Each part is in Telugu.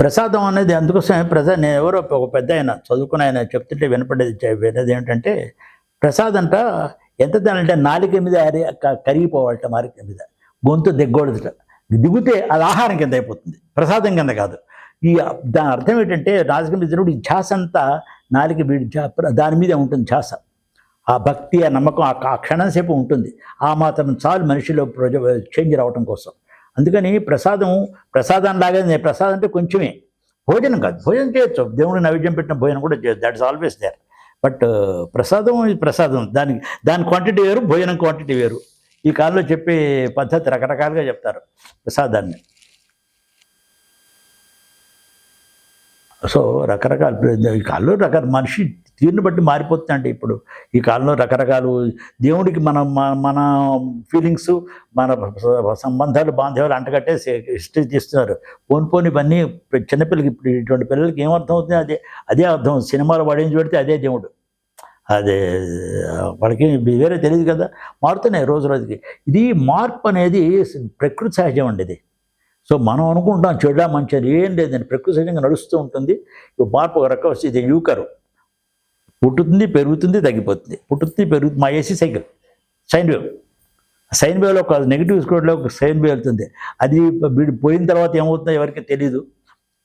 ప్రసాదం అనేది అందుకోసమే ప్రసాద్ నేను ఎవరో ఒక పెద్ద ఆయన చదువుకుని ఆయన చెప్తుంటే వినపడేది చె- వినేది ఏంటంటే ప్రసాద్ అంట ఎంత తినాలంటే నాలుక మీద కరిగిపోవాలట మారిక మీద. గొంతు దిగ్గోడదుట దిగితే అది ఆహారం కింద అయిపోతుంది. ప్రసాదం కింద కాదు. ఈ దాని అర్థం ఏంటంటే రాజకీయ మీద తినప్పుడు ఈ ఛాస అంతా నాలిక వీడి దాని మీదే ఉంటుంది ఛాస ఆ భక్తి ఆ నమ్మకం ఆ ఆ క్షణం సేపు ఉంటుంది. ఆ మాత్రం చాలు మనిషిలో ప్రజ చేంజ్ రావటం కోసం. అందుకని ప్రసాదం ప్రసాదం లాగానే ప్రసాదం అంటే కొంచెమే. భోజనం కాదు. భోజనం చేయొచ్చు. దేవుడు నైవేద్యం పెట్టిన భోజనం కూడా చేయొచ్చు. దట్స్ ఆల్వేస్ దేర్ బట్ ప్రసాదం ప్రసాదం. దానికి దాని క్వాంటిటీ వేరు భోజనం క్వాంటిటీ వేరు. ఈ కాలంలో చెప్పే పద్ధతి రకరకాలుగా చెప్తారు ప్రసాదాన్ని. సో రకరకాల ఈ కాలంలో రకరకాల మనిషి తీరుని బట్టి మారిపోతుందండి ఇప్పుడు. ఈ కాలంలో రకరకాలు దేవుడికి మన మన- ఫీలింగ్స్ మన సంబంధాలు బాంధవ్యాలు అంటగట్టే హిస్టరీ తీస్తున్నారు. పోని పోని ఇవన్నీ చిన్నపిల్లలకి ఇప్పుడు ఇటువంటి పిల్లలకి ఏం అవుతుంది అదే అదే అర్థం. సినిమాలు పడించి పెడితే అదే దేవుడు. అదే వాళ్ళకి వేరే తెలియదు కదా. మారుతున్నాయి రోజు రోజుకి. ఇది మార్పు అనేది ప్రకృతి సహజం అండి ఇది. సో మనం అనుకుంటాం చెడా మంచి అని. ఏం లేదండి. ప్రకృతి సహజంగా నడుస్తూ ఉంటుంది. మార్పు ఒక రకం ఇది యూకరు. పుట్టుతుంది పెరుగుతుంది తగ్గిపోతుంది. పుట్టుతుంది పెరుగుతుంది మా AC cycle sine wave sine వేవ్లో ఒక నెగిటివ్ స్కోడ్లో ఒక సైన్ వేవ్ వెళ్తుంది. అది వీడు పోయిన తర్వాత ఏమవుతుందో ఎవరికి తెలియదు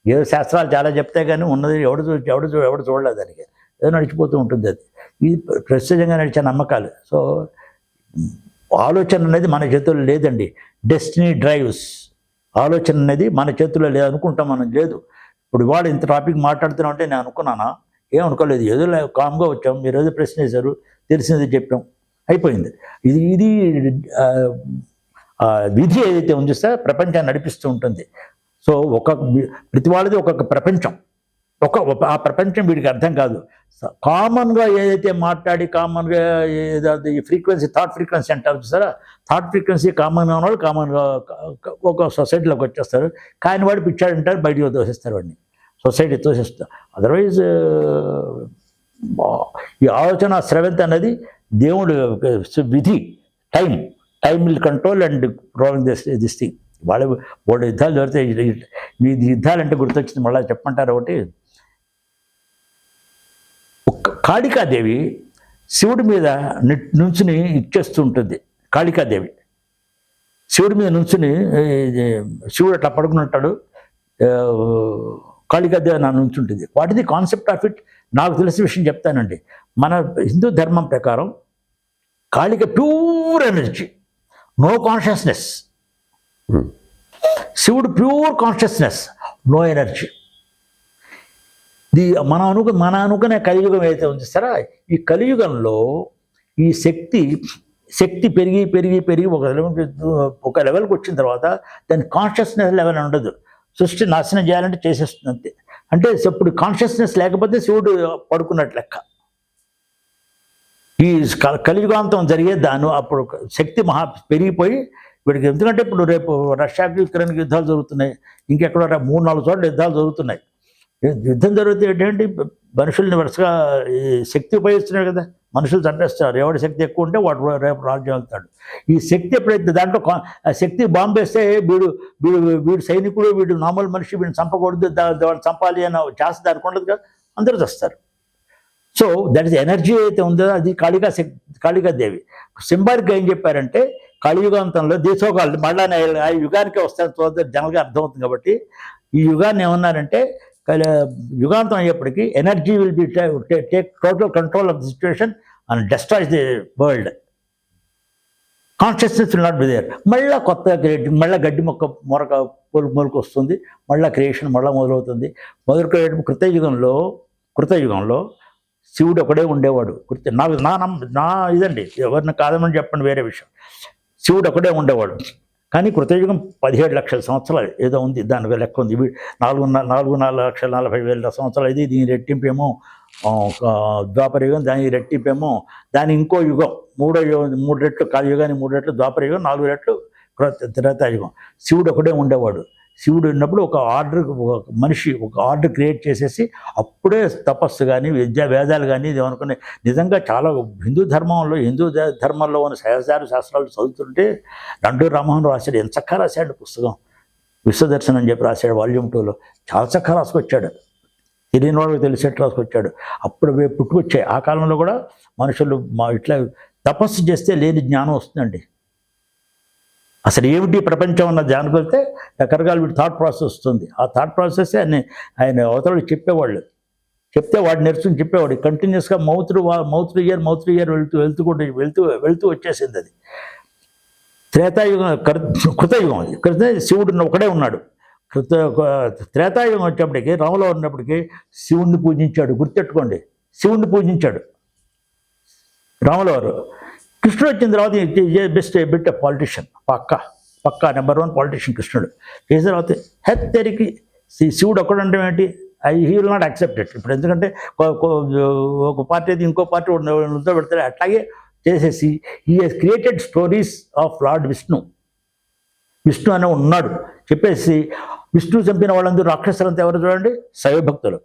ఏదో శాస్త్రాలు చాలా చెప్తే కానీ ఉన్నది ఎవడు చూ ఎవడు చూ ఎవడు చూడలేదు దానికి. ఏదో నడిచిపోతూ ఉంటుంది అది. ఇది ప్రస్తుతంగా నడిచే నమ్మకాలు. సో ఆలోచన అనేది మన చేతుల్లో లేదండి. డెస్టినీ డ్రైవ్స్ ఆలోచన అనేది మన చేతుల్లో లేదు అనుకుంటాం మనం. లేదు. ఇప్పుడు ఇవాళ ఇంత టాపిక్ మాట్లాడుతున్నాం అంటే నేను అనుకున్నానా? ఏం అనుకోలేదు ఏదో కామ్గా వచ్చాం మీరు ఏదో ప్రశ్న వేశారు తెలిసింది చెప్పాం అయిపోయింది. ఇది ఇది విధి ఏదైతే ఉందో సార్ ప్రపంచాన్ని నడిపిస్తూ ఉంటుంది. సో ఒక్కొక్క ప్రతి వాళ్ళది ఒక్కొక్క ప్రపంచం. ఒక ఒక- ఆ ప్రపంచం వీడికి అర్థం కాదు. కామన్గా ఏదైతే మాట్లాడి కామన్గా ఏదో ఈ ఫ్రీక్వెన్సీ థాట్ ఫ్రీక్వెన్సీ అంటారు చూసారా థాట్ ఫ్రీక్వెన్సీ కామన్గా ఉన్నవాళ్ళు కామన్గా ఒక సొసైటీలోకి వచ్చేస్తారు. కాని వాడు పిచ్చాడు అంటారు బయటికి దోషిస్తారు వాడిని. సొసైటీ తోసేస్తారు అదర్వైజ్ ఈ ఆలోచన స్రవంతి అనేది దేవుడు విధి time time control and rolling this this thing వాళ్ళ వాళ్ళ యుద్ధాలు జరిగితే మీ యుద్ధాలు అంటే గుర్తొచ్చింది. మళ్ళీ చెప్పమంటారు ఒకటి. ఒక్క కాళికాదేవి శివుడి మీద నుంచుని ఇచ్చేస్తూ ఉంటుంది కాళికాదేవి. శివుడి మీద నుంచుని శివుడు అట్లా పడుకుని ఉంటాడు. కాళికాదేవి నా నుంచుంటుంది what is the concept of it నాకు తెలిసిన విషయం చెప్తానండి. మన హిందూ ధర్మం ప్రకారం Kalika pure energy no consciousness. శివుడు pure consciousness no energy. The మనం అనుకు మన అనుకునే కలియుగం ఏదైతే ఉంది సరే ఈ కలియుగంలో ఈ శక్తి శక్తి పెరిగి పెరిగి పెరిగి ఒక లెవెల్ ఒక లెవెల్కి వచ్చిన తర్వాత దాని కాన్షియస్నెస్ లెవెల్ అని ఉండదు. సృష్టి నాశనం చేయాలంటే చేసేస్తుంది అంతే. అంటే ఇప్పుడు కాన్షియస్నెస్ లేకపోతే శివుడు పడుకున్నట్టు లెక్క. ఈ క- కలియుగాంతం జరిగే దాని అప్పుడు శక్తి మహా పెరిగిపోయి వీడికి ఎందుకంటే ఇప్పుడు రేపు రష్యాకి యుక్రెయిన్కి యుద్ధాలు జరుగుతున్నాయి. ఇంకెక్కడ మూడు నాలుగు చోట్ల యుద్ధాలు జరుగుతున్నాయి. యుద్ధం జరిగితే ఏంటంటే మనుషుల్ని వరుసగా ఈ శక్తి ఉపయోగిస్తున్నారు కదా. మనుషులు చంపేస్తారు ఎవడి శక్తి ఎక్కువ ఉంటే వాడు రేపు రాజ్యం వెళ్తాడు. ఈ శక్తి ఎప్పుడైతే దాంట్లో శక్తి బాంబు వేస్తే వీడు వీడు వీడు సైనికుడు వీడు మామూలు మనిషి వీడిని చంపకూడదు వాళ్ళు చంపాలి అన్న చేస్తే దానికి ఉండదు కదా. అందరూ చేస్తారు. సో దట్ ఇస్ ఎనర్జీ అయితే ఉందో అది కాళికా శక్తి కాళికా దేవి. సింబాలిక్గా ఏం చెప్పారంటే కలియుగాంతంలో దేశోకాలు మళ్ళా ఆ యుగానికే వస్తాను చూద్దాం జనరల్గా అర్థమవుతుంది కాబట్టి ఈ యుగాన్ని ఏమన్నారంటే యుగాంతం అయ్యేప్పటికీ energy will be take total control of the situation and destroys the world consciousness will not be there మళ్ళీ కొత్త క్రియేటింగ్ మళ్ళీ గడ్డి మొక్క మొరక మొలకు మొలకు వస్తుంది మళ్ళీ క్రియేషన్ మళ్ళీ మొదలవుతుంది. మొదలు కృతయుగంలో కృతయుగంలో శివుడు ఒకడే ఉండేవాడు. కృత నా నా ఇదండి. ఎవరిని కాదమని చెప్పండి వేరే విషయం. శివుడు ఒకడే ఉండేవాడు. కానీ కృతయుగం పదిహేడు లక్షల సంవత్సరాలు. ఏదో ఉంది దాని లెక్క ఉంది. నాలుగు నాలుగు నాలుగు లక్షల నలభై వేల సంవత్సరాలు ఇది దీని రెట్టింపేమో ఒక ద్వాపర యుగం దాని రెట్టింపేమో దాని ఇంకో యుగం. మూడో యుగం మూడు రెట్లు కలియుగాని మూడు రెట్లు ద్వాపర యుగం నాలుగు రెట్లు త్రేతాయుగం. శివుడు ఒకడే ఉండేవాడు. శివుడు ఉన్నప్పుడు ఒక ఆర్డర్ ఒక మనిషి ఒక ఆర్డర్ క్రియేట్ చేసేసి అప్పుడే తపస్సు కానీ విద్యా వేదాలు కానీ ఇది అనుకునే నిజంగా చాలా హిందూ ధర్మంలో హిందూ ధర్మంలో ఉన్న సహజారు శాస్త్రాలు చదువుతుంటే రెండు రామోహన్ రాశాడు ఎంత చక్కగా రాశాడు పుస్తకం. విశ్వదర్శనం అని చెప్పి రాశాడు వాల్యూమ్ టూలో. చాలా చక్కగా రాసుకొచ్చాడు. తెలియని వాళ్ళకి తెలిసేట్టు రాసుకొచ్చాడు. అప్పుడు పుట్టుకొచ్చాయి. ఆ కాలంలో కూడా మనుషులు మా ఇట్లా తపస్సు చేస్తే లేని జ్ఞానం వస్తుందండి. అసలు ఏమిటి ప్రపంచం అన్న ధ్యానం వెళ్తే రకరకాల వీడి థాట్ ప్రాసెస్ వస్తుంది. ఆ థాట్ ప్రాసెస్ ఆయన ఆయన అవతల చెప్పేవాళ్ళు. చెప్తే వాడు నేర్చుకుని చెప్పేవాడు. కంటిన్యూస్గా mouth mouth ear mouth ear వెళ్తూ వెళ్తూ కూడా వెళ్తూ వెళ్తూ వచ్చేసింది అది. త్రేతాయుగం కృ- కృతయుగం. అది కృత శివుడు ఒకడే ఉన్నాడు. కృత త్రేతాయుగం వచ్చేప్పటికి రాములో ఉన్నప్పటికీ శివుణ్ణి పూజించాడు. గుర్తెట్టుకోండి. శివుణ్ణి పూజించాడు. రాములవారు. కృష్ణుడు వచ్చిన తర్వాత బెస్ట్ బిట్ పాలిటిషియన్ పక్క. పక్క నెంబర్ వన్ పాలిటిషియన్ కృష్ణుడు. చేసిన తర్వాత హెత్తెరికి శివుడు ఒక్కడంటే ఏంటి? I he will not accept it ఇప్పుడు ఎందుకంటే ఒక పార్టీ అయితే ఇంకో పార్టీ ఉందో పెడతారు. అట్లాగే చేసేసి ఈ he's created stories of Lord Vishnu Vishnu అనే ఉన్నాడు. చెప్పేసి విష్ణు చంపిన వాళ్ళందరూ రాక్షసులంతా ఎవరు చూడండి? శైవభక్తులు.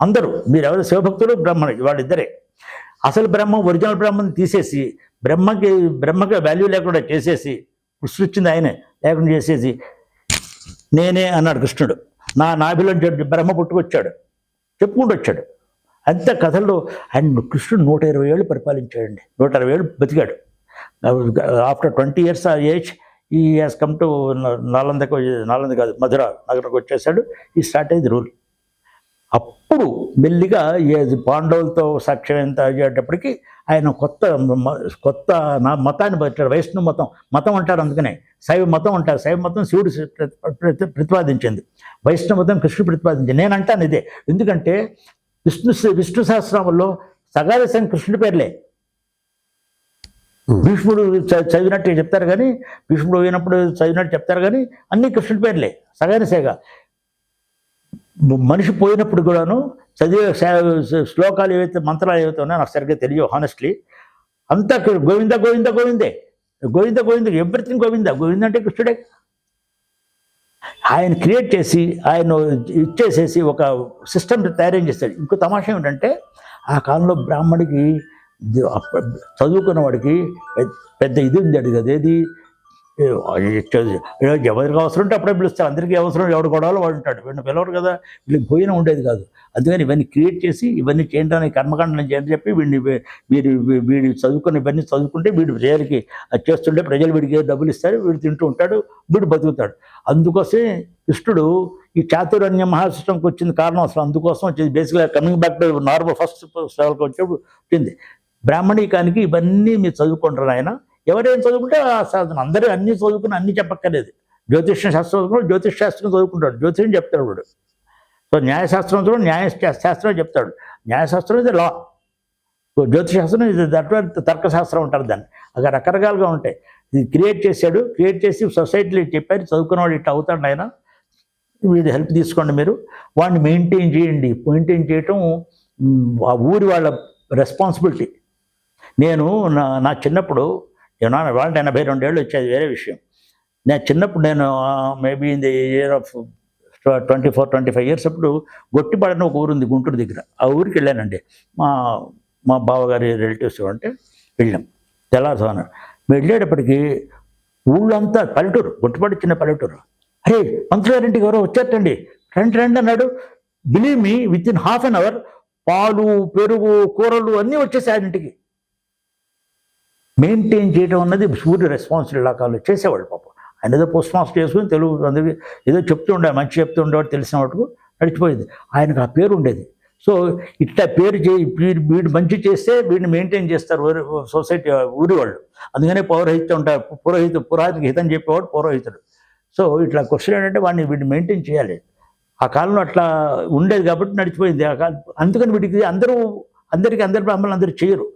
అందరూ. మీరు ఎవరు శివభక్తులు? బ్రహ్మణి వాళ్ళిద్దరే. అసలు బ్రహ్మ ఒరిజినల్ బ్రహ్మని తీసేసి బ్రహ్మకి బ్రహ్మకి వాల్యూ లేకుండా చేసేసి సృష్టించింది ఆయనే లేకుండా చేసేసి నేనే అన్నాడు కృష్ణుడు. నా నాభిలో బ్రహ్మ పుట్టుకొచ్చాడు. చెప్పుకుంటూ వచ్చాడు. అంత కథల్లో ఆయన కృష్ణుడు నూట ఇరవై ఏళ్ళు పరిపాలించాడండి. నూట ఇరవై ఏళ్ళు బతికాడు. ఆఫ్టర్ ట్వంటీ ఇయర్స్ ఆ age he has come to నాలందకు Nalanda కాదు మధుర నగరకు వచ్చేసాడు. ఈ స్టార్ట్ అయ్యింది రూల్ అప్పుడు మెల్లిగా పాండవులతో సాక్ష్యం ఎంత అయ్యేటప్పటికి ఆయన కొత్త కొత్త నా మతాన్ని పెట్టాడు వైష్ణవ మతం మతం అంటారు అందుకనే. శైవ మతం అంటారు. శైవ మతం శివుడు ప్రతి- ప్రతి- ప్రతిపాదించింది. వైష్ణవ మతం కృష్ణుడు ప్రతిపాదించింది. నేను అంటాను ఇదే. ఎందుకంటే విష్ణు విష్ణు సహస్రామంలో సగాదశం కృష్ణుడి పేర్లే. భీష్ముడు చదివినట్టు చెప్తారు కానీ భీష్ముడు పోయినప్పుడు చదివినట్టు చెప్తారు కానీ అన్ని కృష్ణుడి పేర్లే. సగానిసేగా మనిషి పోయినప్పుడు కూడాను చదివే శ్లోకాలు ఏవైతే మంత్రాలు ఏవైతే ఉన్నాయో నాకు సరిగ్గా తెలియదు హానెస్ట్లీ అంతా గోవింద గోవింద గోవిందే. గోవింద గోవింద ఎవ్రీథింగ్ గోవింద. గోవింద అంటే కృష్ణుడే. ఆయన క్రియేట్ చేసి ఆయన ఇచ్చేసేసి ఒక సిస్టమ్ తయారు చేస్తాడు. ఇంకో తమాషా ఏమిటంటే ఆ కాలంలో బ్రాహ్మడికి చదువుకున్న వాడికి పెద్ద- పెద్ద ఇది ఉంది అడిగి అదేది? ఎవరికి అవసరం ఉంటే అప్పుడే పిలుస్తారు. అందరికీ అవసరం ఎవడు గొడవలు వాడు ఉంటాడు. వీడిని పిలవరు కదా. వీళ్ళకి పోయిన ఉండేది కాదు. అందుకని ఇవన్నీ క్రియేట్ చేసి ఇవన్నీ చేయడానికి కర్మకాండం చేయని చెప్పి వీడిని వీడి వీడి చదువుకుని ఇవన్నీ చదువుకుంటే వీడు ప్రజలకి అది చేస్తుంటే ప్రజలు వీడికి డబ్బులు ఇస్తారు. వీడు తింటూ ఉంటాడు. వీడు బతుకుతాడు. అందుకోసమే కృష్ణుడు ఈ చాతుర్య మహాశిష్టంకి వచ్చింది కారణం అసలు అందుకోసం వచ్చింది. బేసిక్గా coming back to normal first సెవెల్కి వచ్చేప్పుడు వచ్చింది. బ్రాహ్మణీకానికి ఇవన్నీ మీరు చదువుకుంటారు ఆయన ఎవరేం చదువుకుంటే ఆ అందరూ అన్నీ చదువుకుని అన్నీ చెప్పక్కర్లేదు. జ్యోతిష్యం శాస్త్రం చదువుకుని జ్యోతిష్ శాస్త్రం చదువుకుంటాడు. జ్యోతిష్యం చెప్తాడు వాడు. సో న్యాయశాస్త్రం చదువు న్యాయ శాస్త్రం చెప్తాడు. న్యాయశాస్త్రం ఇది లా. జ్యోతిషశాస్త్రం ఇది దట్ తర్కశాస్త్రం అంటారు దాన్ని. అక్కడ రకరకాలుగా ఉంటాయి. ఇది క్రియేట్ చేశాడు క్రియేట్ చేసి సొసైటీలో చెప్పారు చదువుకున్నవాడు ఇట్లా అవుతాడు ఆయన వీడి హెల్ప్ తీసుకోండి మీరు. వాడిని మెయింటైన్ చేయండి. మెయింటైన్ చేయటం ఆ ఊరి వాళ్ళ రెస్పాన్సిబిలిటీ. నేను నా నా చిన్నప్పుడు నేను వాళ్ళ ఎనభై రెండేళ్ళు వచ్చేది వేరే విషయం. నేను చిన్నప్పుడు నేను maybe in the year of twenty four twenty five years అప్పుడు గొట్టిపాడని ఒక ఊరు ఉంది గుంటూరు దగ్గర. ఆ ఊరికి వెళ్ళానండి. మా మా బావగారి రిలేటివ్స్ అంటే వెళ్ళాం. తెల్లారుసాన వెళ్ళేటప్పటికి ఊళ్ళంతా పల్లెటూరు గొట్టిపాడు చిన్న పల్లెటూరు. అరే మంత్రి గారింటికి ఎవరో వచ్చేటండి రండి రండి అన్నాడు. Believe me within half an hour పాలు పెరుగు కూరలు అన్నీ వచ్చేసాయి ఆయన ఇంటికి మెయింటైన్ చేయడం అన్నది సూర్య రెస్పాన్సిబుల్ ఇలాకాలు చేసేవాళ్ళు పాపం. ఆయన ఏదో పోస్ట్ మాస్టర్ చేసుకుని తెలుగు అందరికీ ఏదో చెప్తూ ఉండే మంచి చెప్తూ ఉండేవాడు తెలిసిన వాటికి నడిచిపోయింది. ఆయనకు ఆ పేరు ఉండేది. సో ఇట్లా పేరు చేయి వీడు వీడు మంచి చేస్తే వీడిని మెయింటైన్ చేస్తారు ఊరి సొసైటీ ఊరి వాళ్ళు అందుకనే పౌరహిత ఉంటారు పురోహిత పురాహితకి హితం చెప్పేవాడు పౌరోహితుడు. సో ఇట్లా క్వశ్చన్ ఏంటంటే వాడిని వీడిని మెయింటైన్ చేయాలి. ఆ కాలంలో అట్లా ఉండేది కాబట్టి నడిచిపోయింది. ఆ కాలం అందుకని వీడికి అందరూ అందరికీ అందరి బ్రాహ్మణులు అందరూ చేయరు.